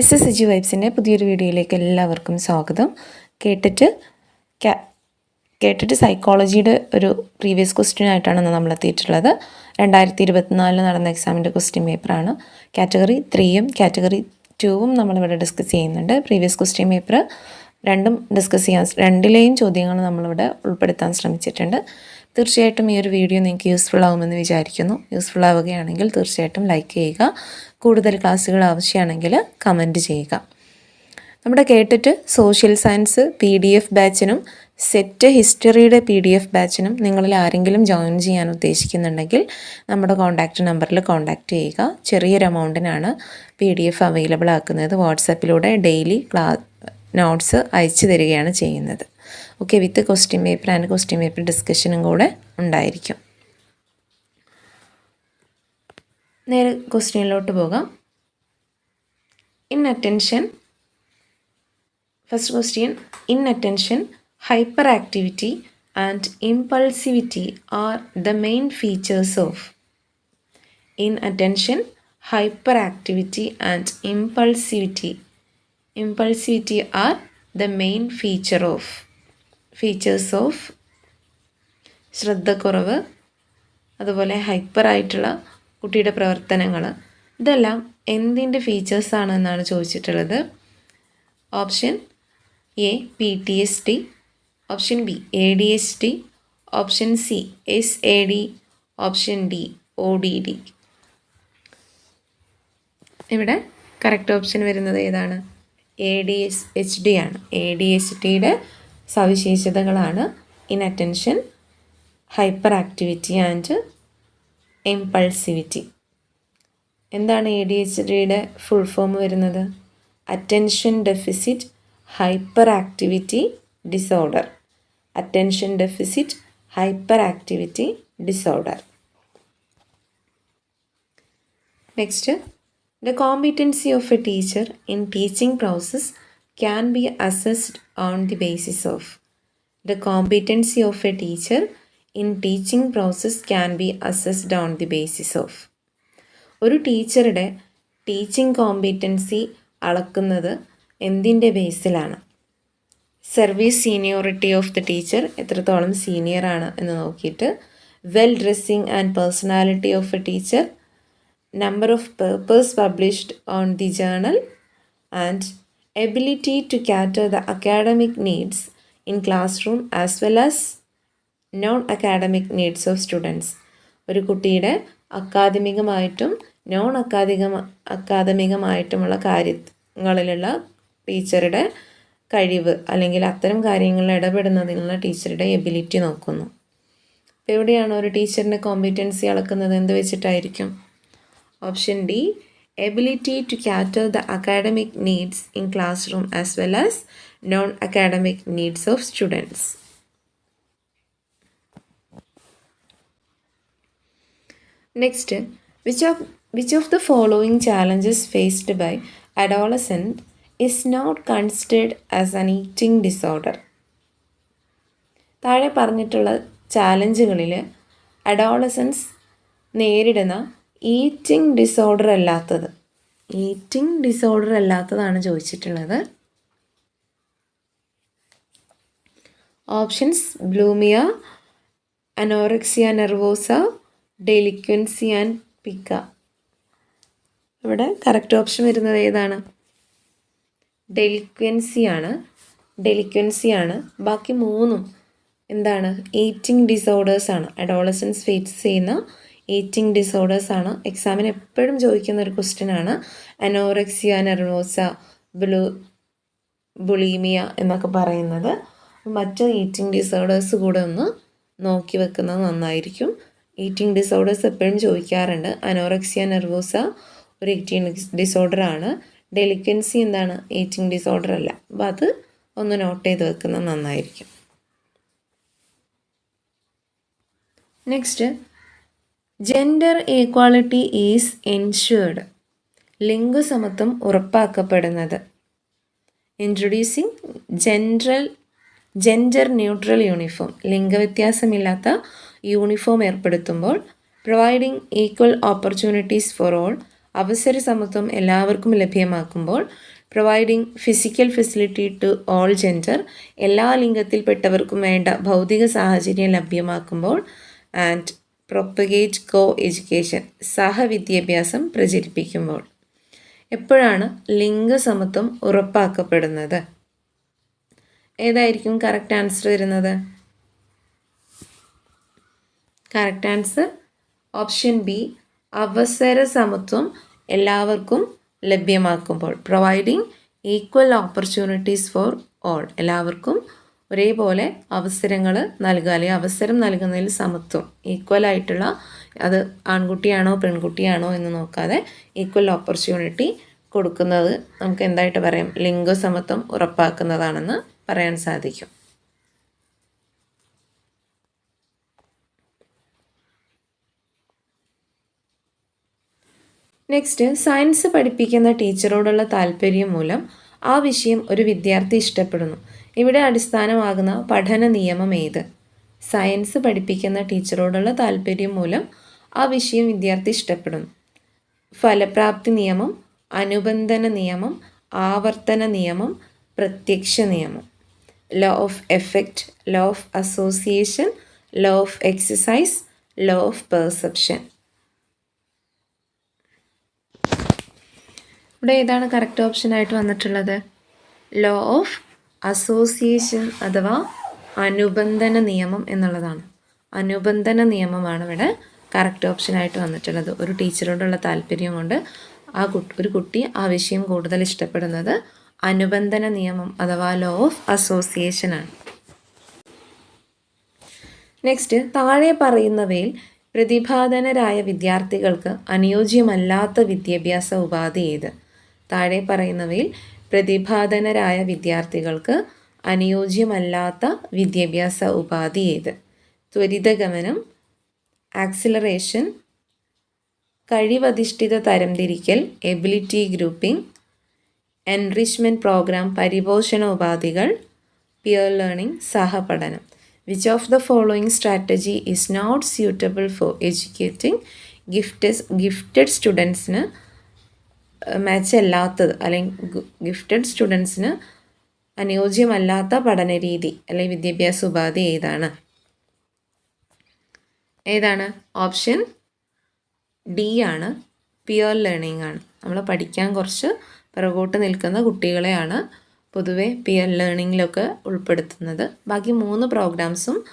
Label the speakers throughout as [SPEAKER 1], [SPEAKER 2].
[SPEAKER 1] S S G വൈബ്സിന്റെ പുതിയൊരു വീഡിയോയിലേക്ക് എല്ലാവർക്കും സ്വാഗതം. കേട്ടിട്ട് കേട്ടിട്ട് സൈക്കോളജിയുടെ ഒരു പ്രീവിയസ് ക്വസ്റ്റ്യൻ ആയിട്ടാണ് നമ്മൾ എത്തിയിട്ടുള്ളത്. രണ്ടായിരത്തി ഇരുപത്തിനാലിൽ നടന്ന എക്സാമിന്റെ ക്വസ്റ്റ്യൻ പേപ്പറാണ് കാറ്റഗറി ത്രീയും കാറ്റഗറി ടൂവും നമ്മളിവിടെ ഡിസ്കസ് ചെയ്യുന്നുണ്ട്. പ്രീവിയസ് ക്വസ്റ്റ്യൻ പേപ്പർ രണ്ടും ഡിസ്കസ് ചെയ്യാൻ രണ്ടിലെയും ചോദ്യങ്ങൾ നമ്മളിവിടെ ഉൾപ്പെടുത്താൻ ശ്രമിച്ചിട്ടുണ്ട്. തീർച്ചയായിട്ടും ഈ ഒരു വീഡിയോ നിങ്ങൾക്ക് യൂസ്ഫുൾ ആകുമെന്ന് വിചാരിക്കുന്നു. യൂസ്ഫുൾ ആവുകയാണെങ്കിൽ തീർച്ചയായിട്ടും ലൈക്ക് ചെയ്യുക. കൂടുതൽ ക്ലാസ്സുകൾ ആവശ്യമാണെങ്കിൽ കമന്റ് ചെയ്യുക. നമ്മുടെ കേട്ടിട്ട് social science P D F ബാച്ചിനും set ഹിസ്റ്ററിയുടെ പി ഡി എഫ് ബാച്ചിനും നിങ്ങളിൽ ആരെങ്കിലും ജോയിൻ ചെയ്യാൻ ഉദ്ദേശിക്കുന്നുണ്ടെങ്കിൽ നമ്മുടെ കോൺടാക്റ്റ് നമ്പറിൽ കോൺടാക്റ്റ് ചെയ്യുക. ചെറിയൊരു എമൗണ്ടിനാണ് പി ഡി എഫ് അവൈലബിൾ ആക്കുന്നത്. വാട്സാപ്പിലൂടെ ഡെയിലി ക്ലാ നോട്ട്സ് അയച്ചു തരികയാണ് ചെയ്യുന്നത്. Okay with question paper and question paper ഡിസ്കഷനും കൂടെ ഉണ്ടായിരിക്കും. നേരെ ക്വസ്റ്റ്യനിലോട്ട് പോകാം. Inattention first question inattention hyperactivity and impulsivity are the main features of inattention hyperactivity and impulsivity impulsivity are the main feature of features of ശ്രദ്ധക്കുറവ് അതുപോലെ hyper ആയിട്ടുള്ള കുട്ടിയുടെ പ്രവർത്തനങ്ങൾ. ഇതെല്ലാം എന്തിന്റെ ഫീച്ചേഴ്സാണ് എന്നാണ് ചോദിച്ചിട്ടുള്ളത്. Option A P T S T option B A D S T option C S A D option D O D D. ഇവിടെ കറക്റ്റ് ഓപ്ഷൻ വരുന്നത് ഏതാണ്? A D S H D ആണ്. എ ഡി എസ് ടിയുടെ സവിശേഷതകളാണ്. Inattention hyper activity and impulsivity എന്താണ് A D H ഡിയുടെ full form വരുന്നത്? Attention deficit hyperactivity disorder attention deficit hyperactivity disorder next the competency of a teacher in teaching process can be assessed on the basis of the competency of a teacher in teaching process can be assessed on the basis of ഒരു ടീച്ചറുടെ teaching competency അളക്കുന്നത് എന്തിന്റെ ബേസിലാണ് service seniority of the teacher എത്രത്തോളം senior ആണ് എന്ന് നോക്കിയിട്ട് well dressing and personality of a teacher number of papers published on the journal and to cater the academic needs in classroom as well as non academic needs of students ഒരു കുട്ടിയുടെ അക്കാദമികമായിട്ടും non അക്കാദിക അക്കാദമികമായിട്ടുമുള്ള കാര്യങ്ങളിലുള്ള ടീച്ചറുടെ കഴിവ് അല്ലെങ്കിൽ അത്തരം കാര്യങ്ങളിൽ ഇടപെടുന്നതിനുള്ള ടീച്ചറുടെ ability നോക്കുന്നു. ഇപ്പോൾ എവിടെയാണ് ഒരു ടീച്ചറിന്റെ കോമ്പിറ്റൻസി അളക്കുന്നത് എന്ത് വെച്ചിട്ടായിരിക്കും? Option D cater the academic needs in classroom as well as non academic needs of students next which of which of the following challenges faced by adolescent is not considered as an eating disorder താഴെ പറഞ്ഞിട്ടുള്ള ചാലഞ്ചുകളിൽ adolescence നേരിടുന്ന eating disorder അല്ലാത്തത്. Eating disorder അല്ലാത്തതാണ് ചോദിച്ചിട്ടുള്ളത്. Options bulimia anorexia nervosa delinquency and pica ഇവിടെ correct option വരുന്നത് ഏതാണ്? ഡെലിക്വൻസി ആണ്. ഡെലിക്വൻസി ആണ്. ബാക്കി മൂന്നും എന്താണ്? ഈറ്റിംഗ് ഡിസോർഡേഴ്സ് ആണ്. അഡോളസൻസ് ഫേസ് ചെയ്യുന്ന ഈറ്റിംഗ് ഡിസോർഡേഴ്സ് ആണ്. എക്സാമിന് എപ്പോഴും ചോദിക്കുന്ന ഒരു ക്വസ്റ്റ്യൻ ആണ്. അനോറക്സിയ നെർവോസ ബ്ലൂ ബുളീമിയ എന്നൊക്കെ പറയുന്നത്. മറ്റ് ഈറ്റിംഗ് ഡിസോർഡേഴ്സ് കൂടെ ഒന്ന് നോക്കി വെക്കുന്നത് നന്നായിരിക്കും. ഈറ്റിംഗ് ഡിസോർഡേഴ്സ് എപ്പോഴും ചോദിക്കാറുണ്ട്. അനോറക്സിയ നെർവോസ ഒരു ഈറ്റിംഗ് ഡിസോർഡർ ആണ്. ഡെലിക്വൻസി എന്താണ്? ഈറ്റിംഗ് ഡിസോർഡർ അല്ല. അപ്പോൾ അത് ഒന്ന് നോട്ട് ചെയ്ത് വെക്കുന്നത് നന്നായിരിക്കും. Next gender equality is ensured ലിംഗസമത്വം ഉറപ്പാക്കപ്പെടുന്നത്. Introducing gender gender neutral uniform ലിംഗവ്യത്യാസമില്ലാത്ത uniform ഏർപ്പെടുത്തുമ്പോൾ providing equal opportunities for all അവസര സമത്വം എല്ലാവർക്കും ലഭ്യമാക്കുമ്പോൾ providing physical facility to all gender എല്ലാ ലിംഗത്തിൽപ്പെട്ടവർക്കും വേണ്ട ഭൗതിക സാഹചര്യം ലഭ്യമാക്കുമ്പോൾ ആൻഡ് പ്രൊപ്പഗേറ്റ് കോ എഡ്യൂക്കേഷൻ സഹവിദ്യാഭ്യാസം പ്രചരിപ്പിക്കുമ്പോൾ. എപ്പോഴാണ് ലിംഗസമത്വം ഉറപ്പാക്കപ്പെടുന്നത്? ഏതായിരിക്കും കറക്റ്റ് ആൻസർ വരുന്നത്? കറക്റ്റ് ആൻസർ ഓപ്ഷൻ ബി അവസര സമത്വം എല്ലാവർക്കും ലഭ്യമാക്കുമ്പോൾ providing equal opportunities for all എല്ലാവർക്കും ഒരേപോലെ അവസരങ്ങൾ നൽകുക അല്ലെങ്കിൽ അവസരം നൽകുന്നതിൽ സമത്വം. ഈക്വൽ ആയിട്ടുള്ള അത് ആൺകുട്ടിയാണോ പെൺകുട്ടിയാണോ എന്ന് നോക്കാതെ ഈക്വൽ ഓപ്പർച്യൂണിറ്റി കൊടുക്കുന്നത് നമുക്ക് എന്തായിട്ട് പറയാം? ലിംഗസമത്വം ഉറപ്പാക്കുന്നതാണെന്ന് പറയാൻ സാധിക്കും. നെക്സ്റ്റ് സയൻസ് പഠിപ്പിക്കുന്ന ടീച്ചറോടുള്ള താല്പര്യം മൂലം ആ വിഷയം ഒരു വിദ്യാർത്ഥി ഇഷ്ടപ്പെടുന്നു. ഇവിടെ അടിസ്ഥാനമാകുന്ന പഠന നിയമം ഏത്? സയൻസ് പഠിപ്പിക്കുന്ന ടീച്ചറോടുള്ള താല്പര്യം മൂലം ആ വിഷയം വിദ്യാർത്ഥി ഇഷ്ടപ്പെടുന്നു. ഫലപ്രാപ്തി നിയമം അനുബന്ധന നിയമം ആവർത്തന നിയമം പ്രത്യക്ഷ നിയമം. Law of effect law of association law of exercise law of perception. ഇവിടെ ഏതാണ് കറക്റ്റ് ഓപ്ഷൻ ആയിട്ട് വന്നിട്ടുള്ളത്? ലോ ഓഫ് അസോസിയേഷൻ അഥവാ അനുബന്ധന നിയമം എന്നുള്ളതാണ്. അനുബന്ധന നിയമമാണ് ഇവിടെ കറക്റ്റ് ഓപ്ഷനായിട്ട് വന്നിട്ടുള്ളത്. ഒരു ടീച്ചറോടുള്ള താല്പര്യം കൊണ്ട് ആ ഒരു കുട്ടി ആ വിഷയം കൂടുതൽ ഇഷ്ടപ്പെടുന്നത് അനുബന്ധന നിയമം അഥവാ ലോ ഓഫ് അസോസിയേഷൻ ആണ്. നെക്സ്റ്റ് താഴെ പറയുന്നവയിൽ പ്രതിഭാധനരായ വിദ്യാർത്ഥികൾക്ക് അനുയോജ്യമല്ലാത്ത വിദ്യാഭ്യാസ ഉപാധി ഏത്? താഴെ പറയുന്നവയിൽ പ്രതിഭാധനരായ വിദ്യാർത്ഥികൾക്ക് അനുയോജ്യമല്ലാത്ത വിദ്യാഭ്യാസ ഉപാധി ഏത്? ത്വരിതഗമനം ആക്സിലറേഷൻ കഴിവധിഷ്ഠിത തരംതിരിക്കൽ എബിലിറ്റി ഗ്രൂപ്പിംഗ് എൻറിച്ച്മെന്റ് പ്രോഗ്രാം പരിപോഷണ ഉപാധികൾ peer learning സഹപഠനം. Which of the following strategy is not suitable for educating gifts gifted സ്റ്റുഡൻസിന് മാച്ച് അല്ലാത്തത് അല്ലെങ്കിൽ ഗിഫ്റ്റഡ് സ്റ്റുഡൻസിന് അനുയോജ്യമല്ലാത്ത പഠനരീതി അല്ലെങ്കിൽ വിദ്യാഭ്യാസ ഉപാധി ഏതാണ്? ഏതാണ്? ഓപ്ഷൻ ഡി ആണ്. പിയർ ലേണിംഗ് ആണ്. നമ്മൾ പഠിക്കാൻ കുറച്ച് പിറകോട്ട് നിൽക്കുന്ന കുട്ടികളെയാണ് പൊതുവെ പിയർ ലേണിങ്ങിലൊക്കെ ഉൾപ്പെടുത്തുന്നത്. ബാക്കി മൂന്ന് പ്രോഗ്രാംസും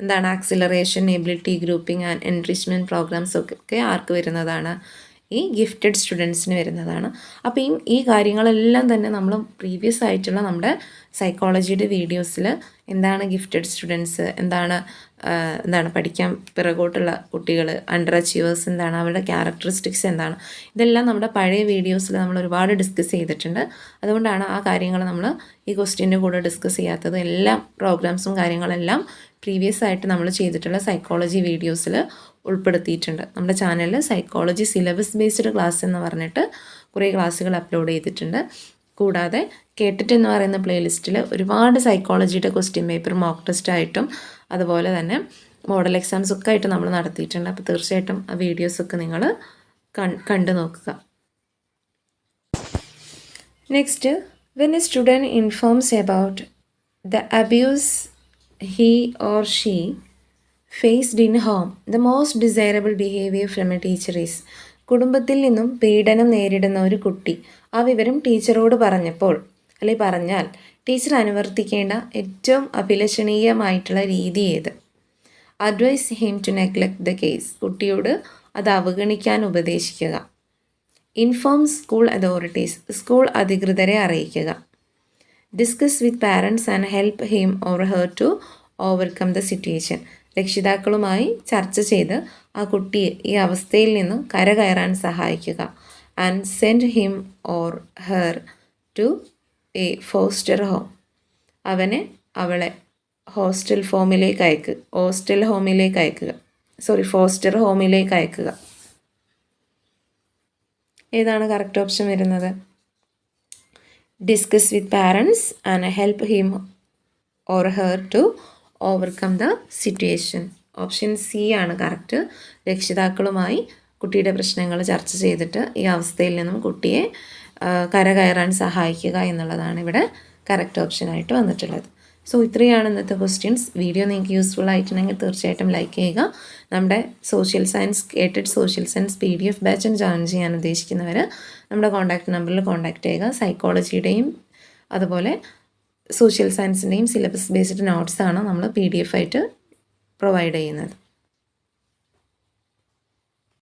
[SPEAKER 1] എന്താണ്? Acceleration ability grouping and enrichment programmes ഒക്കെ ആർക്ക് വരുന്നതാണ്? ഈ ഗിഫ്റ്റഡ് സ്റ്റുഡൻസിന് വരുന്നതാണ്. അപ്പോൾ ഈ ഈ കാര്യങ്ങളെല്ലാം തന്നെ നമ്മൾ പ്രീവിയസ് ആയിട്ടുള്ള നമ്മുടെ സൈക്കോളജിയുടെ വീഡിയോസിൽ എന്താണ് ഗിഫ്റ്റഡ് സ്റ്റുഡൻസ് എന്താണ് എന്താണ് പഠിക്കാൻ പിറകോട്ടുള്ള കുട്ടികൾ അണ്ടർ അച്ചീവേഴ്സ് എന്താണ് അവരുടെ ക്യാരക്ടറിസ്റ്റിക്സ് എന്താണ്. ഇതെല്ലാം നമ്മുടെ പഴയ വീഡിയോസിൽ നമ്മൾ ഒരുപാട് ഡിസ്കസ് ചെയ്തിട്ടുണ്ട്. അതുകൊണ്ടാണ് ആ കാര്യങ്ങൾ നമ്മൾ ഈ ക്വസ്റ്റ്യന്റെ കൂടെ ഡിസ്കസ് ചെയ്യാത്തത്. എല്ലാ പ്രോഗ്രാംസും കാര്യങ്ങളെല്ലാം പ്രീവിയസ് ആയിട്ട് നമ്മൾ ചെയ്തിട്ടുള്ള സൈക്കോളജി വീഡിയോസിൽ ഉൾപ്പെടുത്തിയിട്ടുണ്ട്. നമ്മുടെ ചാനലിൽ സൈക്കോളജി സിലബസ് ബേസ്ഡ് ക്ലാസ് എന്ന് പറഞ്ഞിട്ട് കുറേ ക്ലാസ്സുകൾ അപ്ലോഡ് ചെയ്തിട്ടുണ്ട്. കൂടാതെ കേട്ടിട്ട് എന്ന് പറയുന്ന പ്ലേലിസ്റ്റിൽ ഒരുപാട് സൈക്കോളജിയുടെ ക്വസ്റ്റ്യൻ പേപ്പർ മോക്ക് ടെസ്റ്റ് ആയിട്ടും അതുപോലെ തന്നെ മോഡൽ എക്സാംസ് ഒക്കെ ആയിട്ട് നമ്മൾ നടത്തിയിട്ടുണ്ട്. അപ്പോൾ തീർച്ചയായിട്ടും ആ വീഡിയോസൊക്കെ നിങ്ങൾ കണ്ടു നോക്കുക. Next when a student informs about the abuse he or she faced in home the most desirable behaviour from a teacher is കുടുംബത്തിൽ നിന്നും പീഡനം നേരിടുന്ന ഒരു കുട്ടി. ആ വിവരം ടീച്ചറോട് പറഞ്ഞപ്പോൾ അല്ലെ പറഞ്ഞാൽ ടീച്ചർ അനുവർത്തിക്കേണ്ട ഏറ്റവും അഭിലഷണീയമായിട്ടുള്ള രീതി ഏത്? Advise him to neglect the case കുട്ടിയോട് അത് അവഗണിക്കാൻ ഉപദേശിക്കുക. ഇൻഫോം സ്കൂൾ അതോറിറ്റീസ് സ്കൂൾ അധികൃതരെ അറിയിക്കുക. Discuss with parents and help him or her to overcome the situation രക്ഷിതാക്കളുമായി ചർച്ച ചെയ്ത് ആ കുട്ടിയെ ഈ അവസ്ഥയിൽ നിന്ന് കരകയറാൻ സഹായിക്കുക. And send him or her to a foster home അവനെ അവളെ ഹോസ്റ്റൽ ഫോമിലേക്ക് അയക്കുക ഹോസ്റ്റൽ ഹോമിലേക്ക് അയക്കുക. സോറി ഫോസ്റ്റർ ഹോമിലേക്ക് അയക്കുക. ഏതാണ് കറക്റ്റ് ഓപ്ഷൻ വരുന്നത്? Discuss with parents and help him or her to overcome the situation option C ആണ് കറക്റ്റ് രക്ഷിതാക്കളുമായി കുട്ടിയുടെ പ്രശ്നങ്ങൾ ചർച്ച ചെയ്തിട്ട് ഈ അവസ്ഥയിൽ നിന്നും കുട്ടിയെ കരകയറാൻ സഹായിക്കുക എന്നുള്ളതാണ് ഇവിടെ കറക്റ്റ് ഓപ്ഷനായിട്ട് വന്നിട്ടുള്ളത്. സോ ഇത്രയാണ് ഇന്നത്തെ ക്വസ്റ്റ്യൻസ് വീഡിയോ നിങ്ങൾക്ക് യൂസ്ഫുൾ ആയിട്ടുണ്ടെങ്കിൽ തീർച്ചയായിട്ടും ലൈക്ക് ചെയ്യുക. നമ്മുടെ സോഷ്യൽ സയൻസ് കേട്ടിട്ട് social science P D F ബാച്ചിൽ ജോയിൻ ചെയ്യാൻ ഉദ്ദേശിക്കുന്നവർ നമ്മുടെ കോൺടാക്ട് നമ്പറിൽ കോൺടാക്ട് ചെയ്യുക. സൈക്കോളജിയുടെയും അതുപോലെ സോഷ്യൽ സയൻസിന്റെയും സിലബസ് ബേസ്ഡ് നോട്ട്സാണ് നമ്മൾ പി ഡി എഫ് ആയിട്ട് പ്രൊവൈഡ് ചെയ്യുന്നത്.